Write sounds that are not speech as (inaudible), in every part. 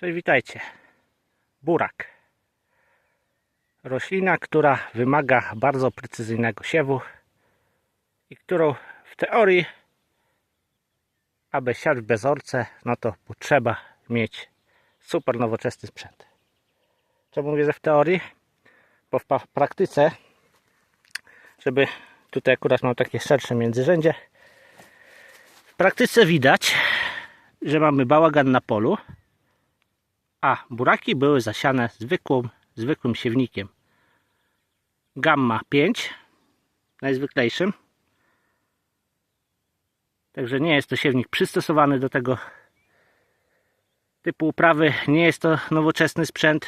Cześć, witajcie. Burak. Roślina, która wymaga bardzo precyzyjnego siewu i którą w teorii, aby siać w bezorce, no to potrzeba mieć super nowoczesny sprzęt. Czemu mówię, że w teorii? Bo w praktyce, żeby tutaj akurat mam takie szersze międzyrzędzie, w praktyce widać, że mamy bałagan na polu, a buraki były zasiane zwykłym, zwykłym siewnikiem. Gamma 5, najzwyklejszym. Także nie jest to siewnik przystosowany do tego typu uprawy. Nie jest to nowoczesny sprzęt.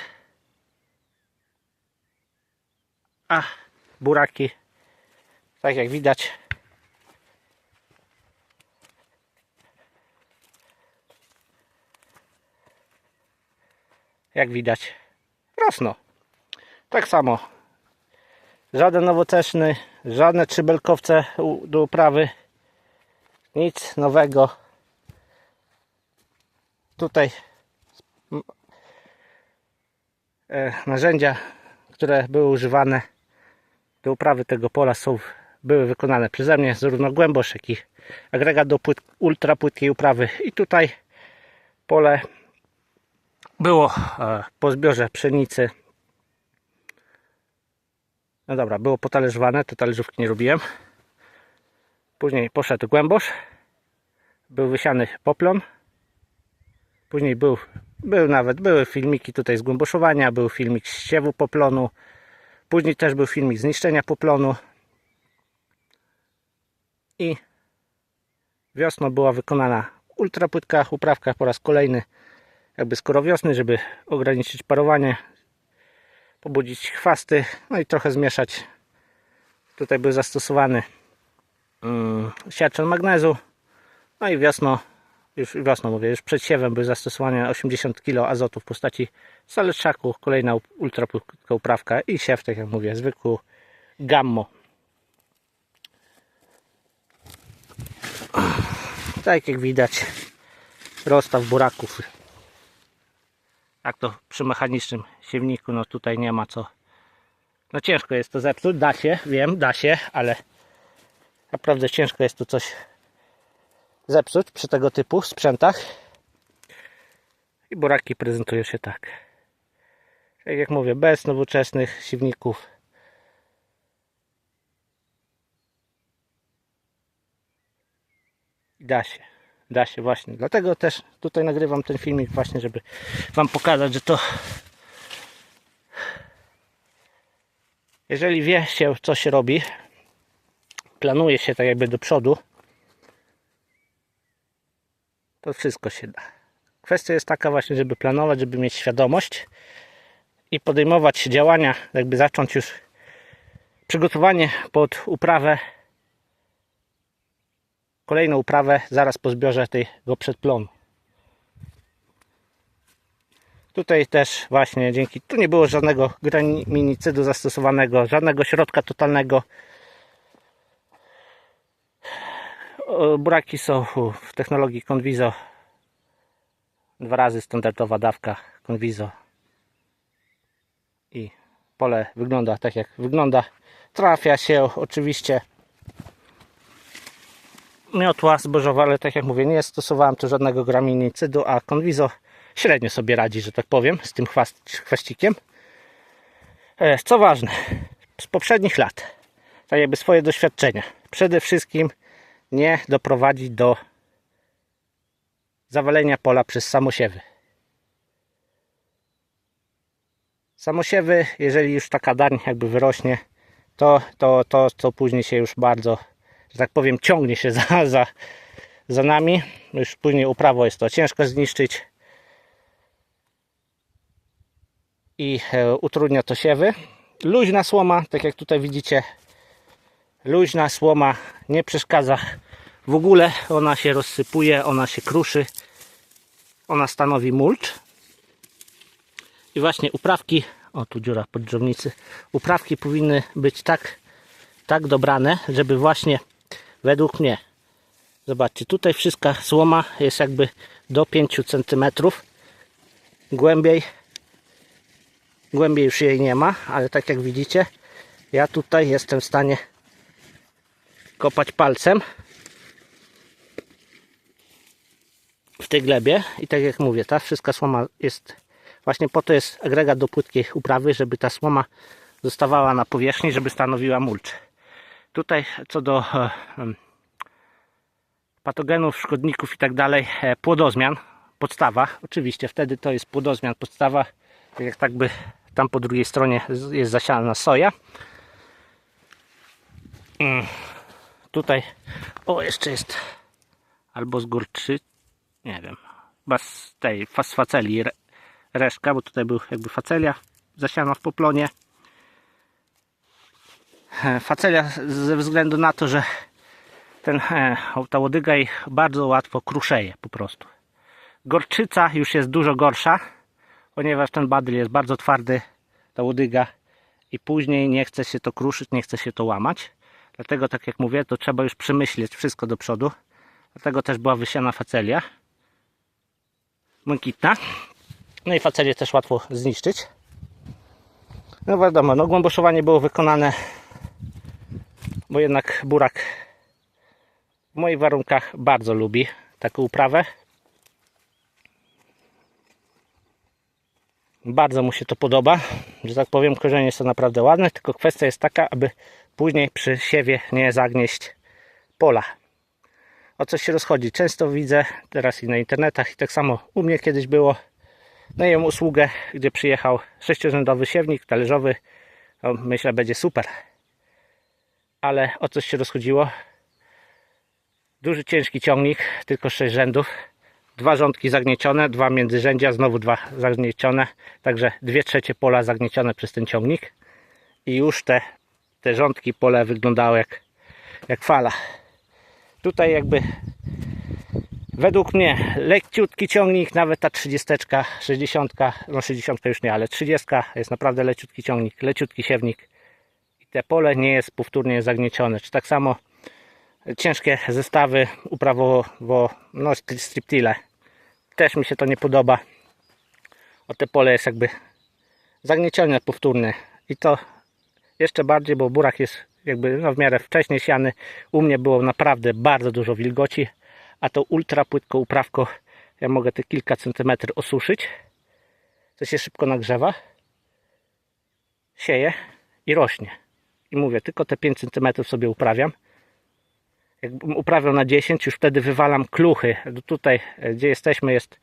A buraki, tak jak widać, jak widać, rosną. Tak samo. Żaden nowoczesny, żadne trzybelkowce do uprawy. Nic nowego. Tutaj e, narzędzia, które były używane do uprawy tego pola są, były wykonane przeze mnie, zarówno głębosz, jak i agregat do płyt, ultra płytkiej uprawy. I tutaj pole było e, po zbiorze pszenicy. No dobra, było potalerzowane, to talerzówki nie robiłem. Później poszedł głębosz. Był wysiany poplon. Później był, był nawet, były filmiki tutaj z głęboszowania, był filmik z siewu poplonu. Później też był filmik z niszczenia poplonu. I wiosną była wykonana ultrapłytka uprawka po raz kolejny jakby skoro wiosny, żeby ograniczyć parowanie, pobudzić chwasty, no i trochę zmieszać. Tutaj był zastosowany mm, siarczan magnezu, no i wiosną, już wiosną mówię, już przed siewem był zastosowany 80 kg azotu w postaci saleczaku, kolejna ultra uprawka i siew, tak jak mówię, zwykły gammo. Tak jak widać, rozstaw buraków jak to przy mechanicznym siewniku, no tutaj nie ma co. No ciężko jest to zepsuć, da się, wiem, da się, ale naprawdę ciężko jest tu coś zepsuć przy tego typu sprzętach. I buraki prezentują się tak. Tak jak mówię, bez nowoczesnych siewników. I Da się. Da się właśnie. Dlatego też tutaj nagrywam ten filmik właśnie, żeby Wam pokazać, że to jeżeli wie się co się robi, planuje się tak jakby do przodu, to wszystko się da. Kwestia jest taka właśnie, żeby planować, żeby mieć świadomość i podejmować działania, jakby zacząć już przygotowanie pod uprawę kolejną uprawę zaraz po zbiorze tego przedplonu. Tutaj też właśnie dzięki, tu nie było żadnego graminicydu zastosowanego, żadnego środka totalnego. Buraki są w technologii Conviso. Dwa razy standardowa dawka Conviso. I pole wygląda tak jak wygląda. Trafia się oczywiście miotła zbożowa, ale tak jak mówię, nie stosowałem tu żadnego graminicydu, a Conviso średnio sobie radzi, że tak powiem, z tym chwaścikiem. E, Co ważne, z poprzednich lat, tak jakby swoje doświadczenia, przede wszystkim nie doprowadzić do zawalenia pola przez samosiewy. Samosiewy, jeżeli już taka dań jakby wyrośnie, to, to, to, to później się już bardzo że tak powiem, ciągnie się za, (laughs) za, za nami. Już później uprawo jest to ciężko zniszczyć i e, utrudnia to siewy. Luźna słoma, tak jak tutaj widzicie, luźna słoma nie przeszkadza w ogóle. Ona się rozsypuje, ona się kruszy, ona stanowi mulcz. I właśnie uprawki, o tu dziura pod drzewnicy, uprawki powinny być tak, tak dobrane, żeby właśnie według mnie zobaczcie, tutaj wszystka słoma jest jakby do 5 cm głębiej. Głębiej już jej nie ma, ale tak jak widzicie, ja tutaj jestem w stanie kopać palcem w tej glebie i tak jak mówię, ta wszystka słoma jest właśnie po to jest agregat do płytkiej uprawy, żeby ta słoma zostawała na powierzchni, żeby stanowiła mulcz. Tutaj co do e, patogenów, szkodników i tak dalej, e, płodozmian, podstawa, oczywiście wtedy to jest płodozmian, podstawa, tak jak tak by tam po drugiej stronie jest zasiana soja. Mm, Tutaj, o jeszcze jest albo z górczy, nie wiem, chyba z tej faceli re, reszka, bo tutaj był jakby facelia zasiana w poplonie. E, Facelia ze względu na to, że ten, e, ta łodyga ich bardzo łatwo kruszeje po prostu. Gorczyca już jest dużo gorsza, ponieważ ten badyl jest bardzo twardy, ta łodyga i później nie chce się to kruszyć, nie chce się to łamać. Dlatego, tak jak mówię, to trzeba już przemyśleć wszystko do przodu. Dlatego też była wysiana facelia. Błękitna. No i facelię też łatwo zniszczyć. No wiadomo, no głęboszowanie było wykonane, bo jednak burak w moich warunkach bardzo lubi taką uprawę. Bardzo mu się to podoba, że tak powiem, korzenie są naprawdę ładne, tylko kwestia jest taka, aby później przy siewie nie zagnieść pola. O coś się rozchodzi. Często widzę teraz i na internetach i tak samo u mnie kiedyś było. Najem usługę, gdzie przyjechał sześciorzędowy siewnik talerzowy. No, myślę, będzie super. Ale o coś się rozchodziło. Duży, ciężki ciągnik, tylko sześć rzędów. Dwa rządki zagniecione, dwa międzyrzędzia, znowu dwa zagniecione. Także dwie trzecie pola zagniecione przez ten ciągnik. I już te, te rządki pole wyglądały jak, jak fala. Tutaj jakby według mnie leciutki ciągnik, nawet ta 30, 60, no 60 już nie, ale 30 jest naprawdę leciutki ciągnik, leciutki siewnik. Te pole nie jest powtórnie zagniecione. Czy tak samo ciężkie zestawy uprawowo, no striptile. Też mi się to nie podoba. O te pole jest jakby zagniecione powtórne. I to jeszcze bardziej, bo burak jest jakby no, w miarę wcześniej siany. U mnie było naprawdę bardzo dużo wilgoci, a to ultra płytko uprawko. Ja mogę te kilka centymetrów osuszyć. To się szybko nagrzewa. Sieje i rośnie. I mówię, tylko te 5 cm sobie uprawiam. Jakbym uprawiał na 10, już wtedy wywalam kluchy. Tutaj, e, gdzie jesteśmy, jest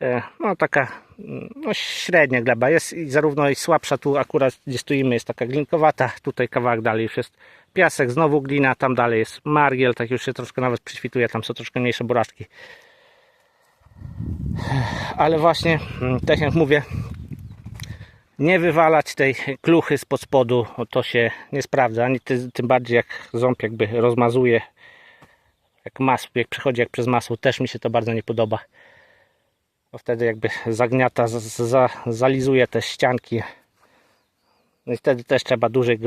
e, no taka mm, no, średnia gleba jest i zarówno i słabsza tu akurat gdzie stoimy jest taka glinkowata, tutaj kawałek dalej już jest piasek, znowu glina, tam dalej jest margiel, tak już się troszkę nawet przyśwituje, tam są troszkę mniejsze buraczki. Ale właśnie, mm, tak jak mówię, nie wywalać tej kluchy spod spodu, to się nie sprawdza, ani ty, tym bardziej jak ząb jakby rozmazuje, jak masło, jak przechodzi jak przez masło, też mi się to bardzo nie podoba bo wtedy jakby zagniata, z- z- za, zalizuje te ścianki. No i wtedy też trzeba dużej,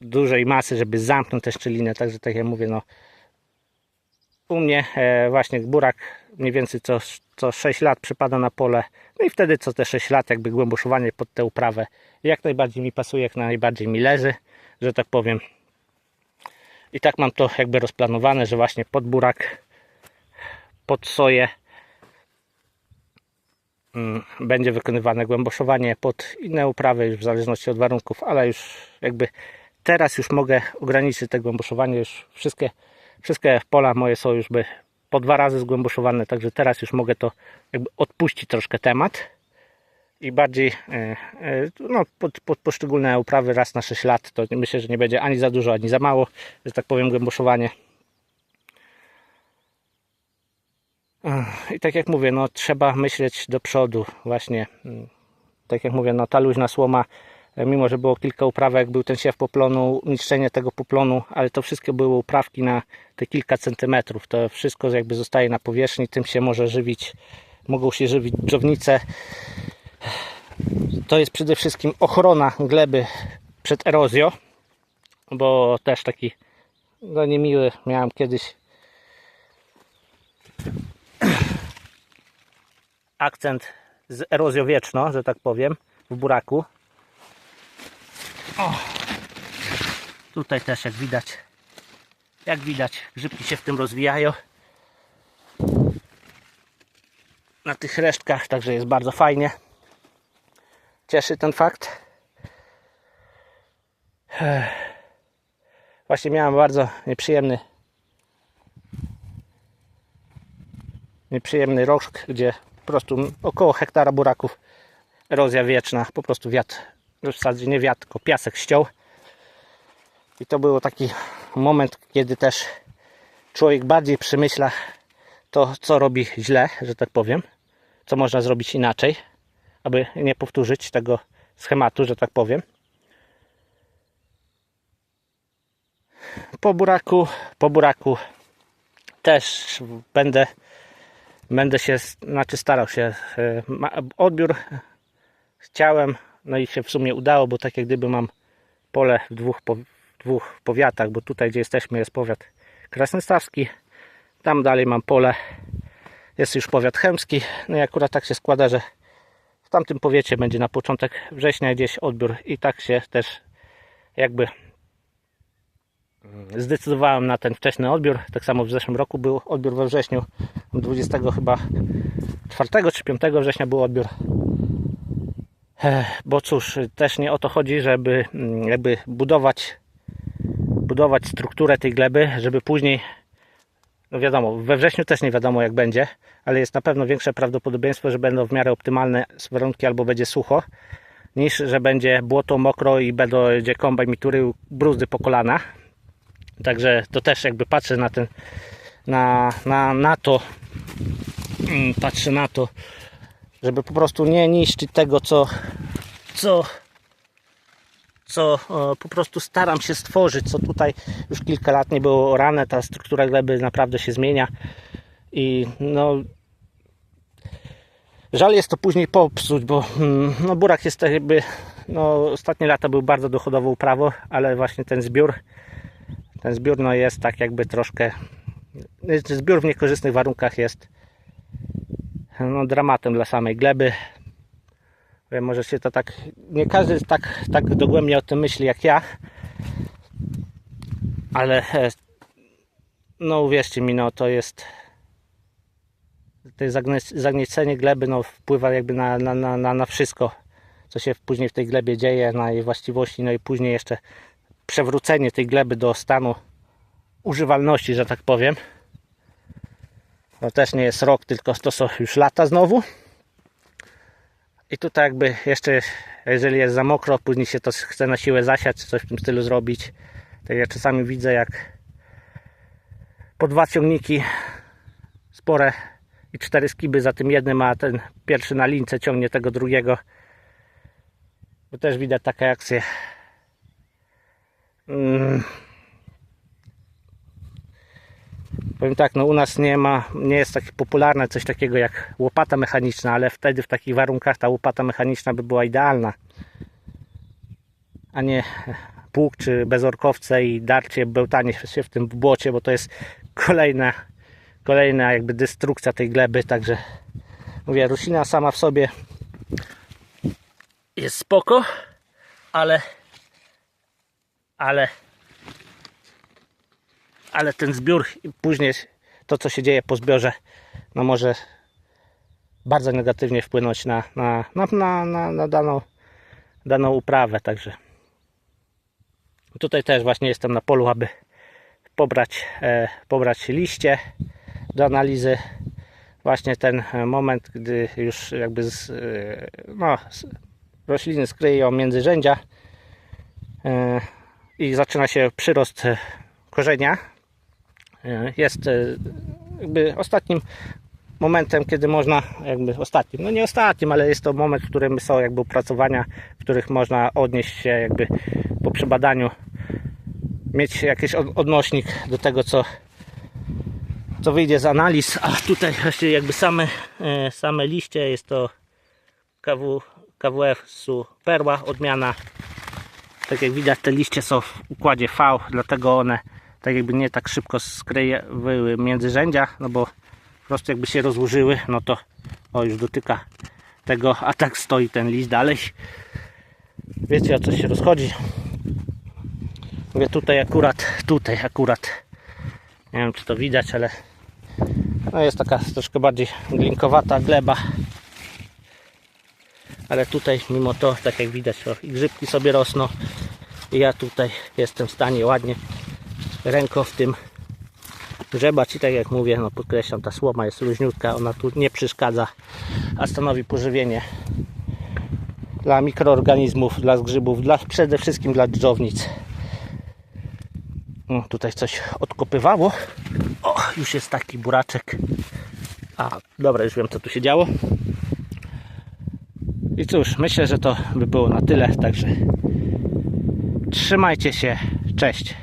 dużej masy, żeby zamknąć tę szczelinę. Także tak jak mówię, no u mnie e, właśnie burak mniej więcej co, co 6 lat przypada na pole. No i wtedy co te 6 lat jakby głęboszowanie pod tę uprawę jak najbardziej mi pasuje, jak najbardziej mi leży, że tak powiem. I tak mam to jakby rozplanowane, że właśnie pod burak, pod soję mm, będzie wykonywane głęboszowanie pod inne uprawy już w zależności od warunków, ale już jakby teraz już mogę ograniczyć te głęboszowanie, już wszystkie, wszystkie pola moje są już by po dwa razy zgłęboszowane, także teraz już mogę to jakby odpuścić troszkę temat i bardziej e, e, no, pod, pod poszczególne uprawy raz na 6 lat, to myślę, że nie będzie ani za dużo, ani za mało, że tak powiem głęboszowanie. I tak jak mówię, no trzeba myśleć do przodu właśnie. mm, Tak jak mówię, no ta luźna słoma, mimo że było kilka uprawek, był ten siew poplonu, niszczenie tego poplonu, ale to wszystko były uprawki na te kilka centymetrów. To wszystko jakby zostaje na powierzchni, tym się może żywić, mogą się żywić dżownice. To jest przede wszystkim ochrona gleby przed erozją, bo też taki no niemiły miałem kiedyś akcent z erozją wieczną, że tak powiem, w buraku. O! Tutaj też jak widać, jak widać, grzybki się w tym rozwijają. Na tych resztkach, także jest bardzo fajnie. Cieszy ten fakt. Właśnie miałem bardzo nieprzyjemny nieprzyjemny rok, gdzie po prostu około hektara buraków erozja wieczna, po prostu wiatr, w zasadzie nie wiatr, tylko piasek ściął. I to był taki moment, kiedy też człowiek bardziej przemyśla to, co robi źle, że tak powiem, co można zrobić inaczej, aby nie powtórzyć tego schematu, że tak powiem. Po buraku, po buraku też będę będę się, znaczy starał się e, odbiór chciałem, no i się w sumie udało, bo tak jak gdyby mam pole w dwóch, po, dwóch powiatach, bo tutaj gdzie jesteśmy jest powiat krasnostawski, tam dalej mam pole, jest już powiat chemski, no i akurat tak się składa, że w tamtym powiecie będzie na początek września gdzieś odbiór i tak się też jakby zdecydowałem na ten wczesny odbiór. Tak samo w zeszłym roku był odbiór we wrześniu. 20 chyba 4 czy 5 września był odbiór. Bo cóż, też nie o to chodzi, żeby mm, jakby budować budować strukturę tej gleby, żeby później no wiadomo, we wrześniu też nie wiadomo jak będzie, ale jest na pewno większe prawdopodobieństwo, że będą w miarę optymalne warunki albo będzie sucho, niż że będzie błoto, mokro i będzie kombajn mi turył bruzdy po kolana. Także to też jakby patrzę na ten na, na, na to mm, patrzę na to żeby po prostu nie niszczyć tego co co co e, po prostu staram się stworzyć co tutaj już kilka lat nie było orane ta struktura gleby naprawdę się zmienia i no żal jest to później popsuć bo mm, no burak jest jakby no ostatnie lata był bardzo dochodowo uprawo ale właśnie ten zbiór ten zbiór no jest tak jakby troszkę zbiór w niekorzystnych warunkach jest no, dramatem dla samej gleby Wiem, może się to tak nie każdy tak, tak dogłębnie o tym myśli jak ja ale e, no uwierzcie mi no to jest to zagniecenie gleby no, wpływa jakby na, na, na, na wszystko co się później w tej glebie dzieje na jej właściwości no i później jeszcze przewrócenie tej gleby do stanu używalności, że tak powiem. To też nie jest rok, tylko to są już lata znowu. I tutaj jakby jeszcze, jeżeli jest za mokro, później się to chce na siłę zasiać, coś w tym stylu zrobić. Tak ja czasami widzę, jak po dwa ciągniki spore i cztery skiby za tym jednym, a ten pierwszy na lince ciągnie tego drugiego. Bo też widać takie akcje. Mm. Powiem tak, no u nas nie ma, nie jest takie popularne coś takiego jak łopata mechaniczna, ale wtedy w takich warunkach ta łopata mechaniczna by była idealna. A nie pług czy bezorkowce i darcie, bełtanie się w tym błocie, bo to jest kolejna, kolejna jakby destrukcja tej gleby, także mówię, rusina sama w sobie jest spoko, ale ale ale ten zbiór i później to co się dzieje po zbiorze no może bardzo negatywnie wpłynąć na, na, na, na, na, daną, daną uprawę także tutaj też właśnie jestem na polu aby pobrać, e, pobrać liście do analizy właśnie ten e, moment gdy już jakby e, no, z, rośliny skryją międzyrzędzia e, i zaczyna się przyrost e, korzenia. E, Jest e, jakby ostatnim momentem, kiedy można, jakby ostatnim, no nie ostatnim, ale jest to moment, w którym są jakby opracowania, w których można odnieść się jakby po przebadaniu, mieć jakiś od- odnośnik do tego, co, co wyjdzie z analiz, a tutaj właśnie jakby same, e, same liście, jest to KW, KWF-u perła, odmiana. Tak jak widać te liście są w układzie V, dlatego one tak jakby nie tak szybko skryły międzyrzędzia, no bo po prostu jakby się rozłożyły, no to o już dotyka tego, a tak stoi ten liść dalej. Wiecie o co się rozchodzi. Mówię tutaj akurat, tutaj akurat. Nie wiem czy to widać, ale no jest taka troszkę bardziej glinkowata gleba. Ale tutaj mimo to, tak jak widać, i grzybki sobie rosną. I ja tutaj jestem w stanie ładnie ręką w tym grzebać i tak jak mówię, no podkreślam, ta słoma jest luźniutka, ona tu nie przeszkadza, a stanowi pożywienie dla mikroorganizmów, dla zgrzybów, dla, przede wszystkim dla dżdżownic. O, tutaj coś odkopywało. O, już jest taki buraczek. A, dobra, już wiem co tu się działo. I cóż, myślę, że to by było na tyle, także trzymajcie się, cześć.